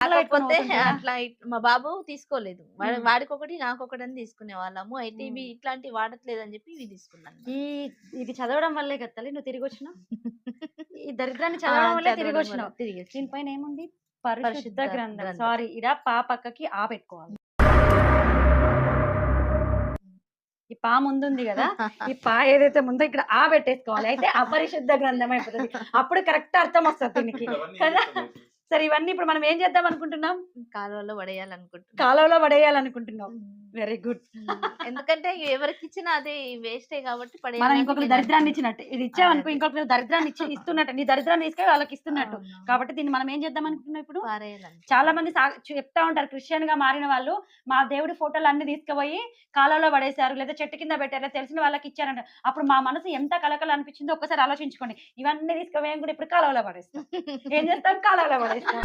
కాకపోతే? అట్లా ఇట్- మా బాబు తీసుకోలేదు. వాడి- మ్మ్. వాడికి ఒకటి నాకు ఒకటి అని తీసుకునే వాళ్ళము. అయితే ఇవి. ఇట్లాంటి వాడట్లేదు అని చెప్పి ఇవి తీసుకున్నాను ఈ ఇది చదవడం వల్లే కదా తల్లి నువ్వు తిరిగి వచ్చినావు? ఈ దరిద్రాన్ని చదవడం వల్లే తిరిగి వచ్చినావు. తిరిగి. దీనిపైన ఏముంది? పరిశుద్ధ గ్రంథం. సారీ ఇడ పా పక్కకి ఆ పెట్టుకోవాలి. ఈ పా ముందుంది కదా. ఈ పా ఏదైతే ముందో ఇక్కడ ఆ పెట్టేసుకోవాలి. అయితే అపరిశుద్ధ గ్రంథం అయిపోతుంది. అప్పుడు కరెక్ట్ అర్థం వస్తుంది దీనికి. కదా? సరే ఇవన్నీ ఇప్పుడు మనం ఏం చేద్దాం అనుకుంటున్నాం? కాలువలో పడేయాలనుకుంటున్నాను కాలంలో పడేయాలనుకుంటున్నాం. Very good. ఎందుకంటే ఎవరికి ఇచ్చినా అదే వేస్టే కాబట్టి మనం పడేయాలని ఇంకొకరు నేను దరిద్రాన్ని ఇచ్చినట్టు. ఇది ఇచ్చామనుకో. ఇంకొకరు దరిద్రాన్ని ఇచ్చి ఇస్తున్నట్టు. నీ దరిద్రాన్ని తీసుకొని వాళ్ళకి ఇస్తున్నట్టు. కాబట్టి దీన్ని మనం ఏం చేద్దాం అనుకుంటున్నాం ఇప్పుడు? చాలా మంది సా- చెప్తా ఉంటారు క్రిస్టియన్గా మారిన వాళ్ళు మా దేవుడి ఫోటోలు అన్ని తీసుకుపోయి కాలంలో పడేశారు లేదా చెట్టు కింద పెట్టారు తెలిసిన వాళ్ళకి ఇచ్చారంట. అప్పుడు మా మనసు ఎంత కలకల అనిపించిందో ఒక్కసారి ఆలోచించుకోండి. ఇవన్నీ తీసుకుపోయి కూడా ఇప్పుడు కాలంలో పడేస్తాం. ఏం చేస్తాం? కాలంలో పడేస్తాం.